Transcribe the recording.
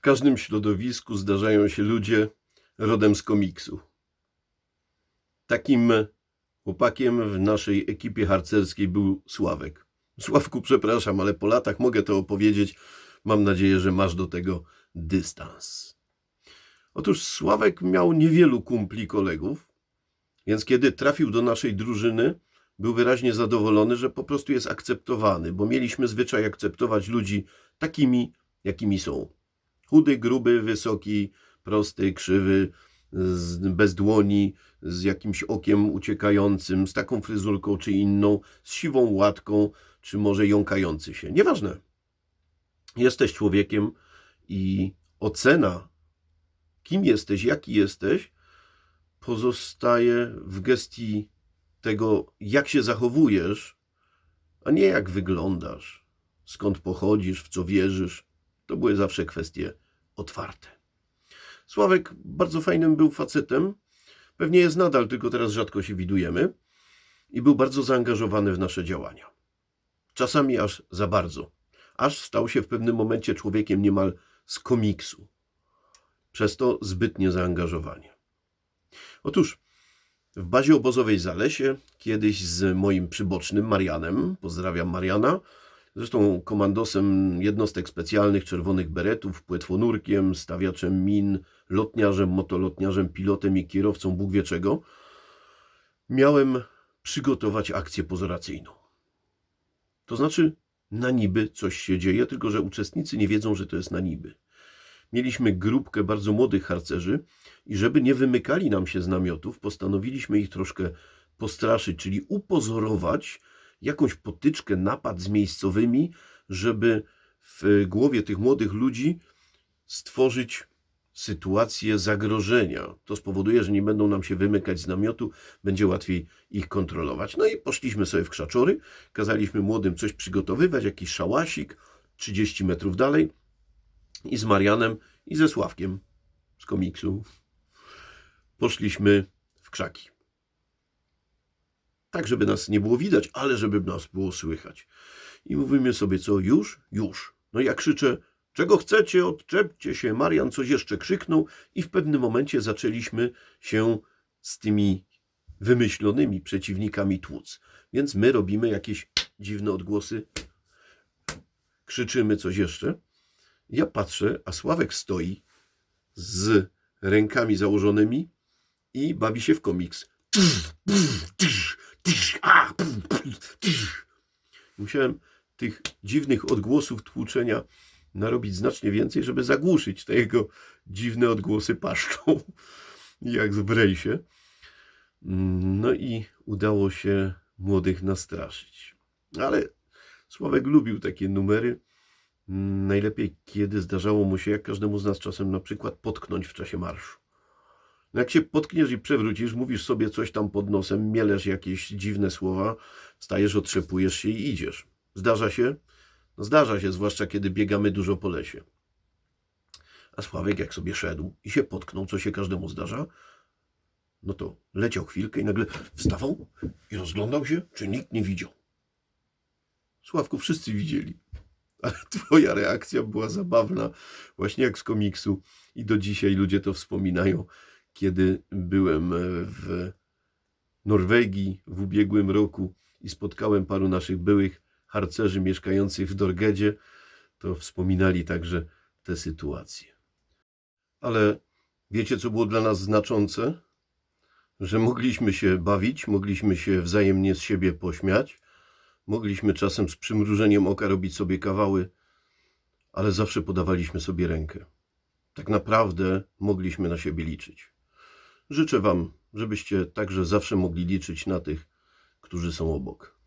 W każdym środowisku zdarzają się ludzie rodem z komiksu. Takim chłopakiem w naszej ekipie harcerskiej był Sławek. Sławku, przepraszam, ale po latach mogę to opowiedzieć. Mam nadzieję, że masz do tego dystans. Otóż Sławek miał niewielu kumpli kolegów, więc kiedy trafił do naszej drużyny, był wyraźnie zadowolony, że po prostu jest akceptowany, bo mieliśmy zwyczaj akceptować ludzi takimi, jakimi są. Chudy, gruby, wysoki, prosty, krzywy, z, bez dłoni, z jakimś okiem uciekającym, z taką fryzurką czy inną, z siwą łatką, czy może jąkający się. Nieważne. Jesteś człowiekiem i ocena, kim jesteś, jaki jesteś, pozostaje w gestii tego, jak się zachowujesz, a nie jak wyglądasz, skąd pochodzisz, w co wierzysz. To były zawsze kwestie otwarte. Sławek bardzo fajnym był facetem, pewnie jest nadal, tylko teraz rzadko się widujemy i był bardzo zaangażowany w nasze działania. Czasami aż za bardzo. Aż stał się w pewnym momencie człowiekiem niemal z komiksu. Przez to zbytnie zaangażowanie. Otóż w bazie obozowej Zalesie kiedyś z moim przybocznym Marianem, pozdrawiam Mariana, zresztą komandosem jednostek specjalnych czerwonych beretów, płetwonurkiem, stawiaczem min, lotniarzem, motolotniarzem, pilotem i kierowcą Bóg wie czego, miałem przygotować akcję pozoracyjną. To znaczy, na niby coś się dzieje, tylko że uczestnicy nie wiedzą, że to jest na niby. Mieliśmy grupkę bardzo młodych harcerzy i żeby nie wymykali nam się z namiotów, postanowiliśmy ich troszkę postraszyć, czyli upozorować jakąś potyczkę, napad z miejscowymi, żeby w głowie tych młodych ludzi stworzyć sytuację zagrożenia. To spowoduje, że nie będą nam się wymykać z namiotu, będzie łatwiej ich kontrolować. No i poszliśmy sobie w krzaczory, kazaliśmy młodym coś przygotowywać, jakiś szałasik, 30 metrów dalej i z Marianem i ze Sławkiem z komiksu poszliśmy w krzaki. Tak, żeby nas nie było widać, ale żeby nas było słychać. I mówimy sobie, co już? Już. No ja krzyczę, czego chcecie, odczepcie się. Marian coś jeszcze krzyknął i w pewnym momencie zaczęliśmy się z tymi wymyślonymi przeciwnikami tłuc. Więc my robimy jakieś dziwne odgłosy, krzyczymy coś jeszcze. Ja patrzę, a Sławek stoi z rękami założonymi i bawi się w komiks. Musiałem tych dziwnych odgłosów tłuczenia narobić znacznie więcej, żeby zagłuszyć te jego dziwne odgłosy paszczą, jak w rejsie. No i udało się młodych nastraszyć. Ale Sławek lubił takie numery. Najlepiej, kiedy zdarzało mu się, jak każdemu z nas czasem, na przykład potknąć w czasie marszu. No jak się potkniesz i przewrócisz, mówisz sobie coś tam pod nosem, mielesz jakieś dziwne słowa, stajesz, otrzepujesz się i idziesz. Zdarza się? No zdarza się, zwłaszcza kiedy biegamy dużo po lesie. A Sławek jak sobie szedł i się potknął, co się każdemu zdarza, no to leciał chwilkę i nagle wstawał i rozglądał się, czy nikt nie widział. Sławku, wszyscy widzieli. Ale twoja reakcja była zabawna, właśnie jak z komiksu. I do dzisiaj ludzie to wspominają kiedy byłem w Norwegii w ubiegłym roku i spotkałem paru naszych byłych harcerzy mieszkających w Dorgedzie, to wspominali także tę sytuację. Ale wiecie, co było dla nas znaczące? Że mogliśmy się bawić, mogliśmy się wzajemnie z siebie pośmiać, mogliśmy czasem z przymrużeniem oka robić sobie kawały, ale zawsze podawaliśmy sobie rękę. Tak naprawdę mogliśmy na siebie liczyć. Życzę Wam, żebyście także zawsze mogli liczyć na tych, którzy są obok.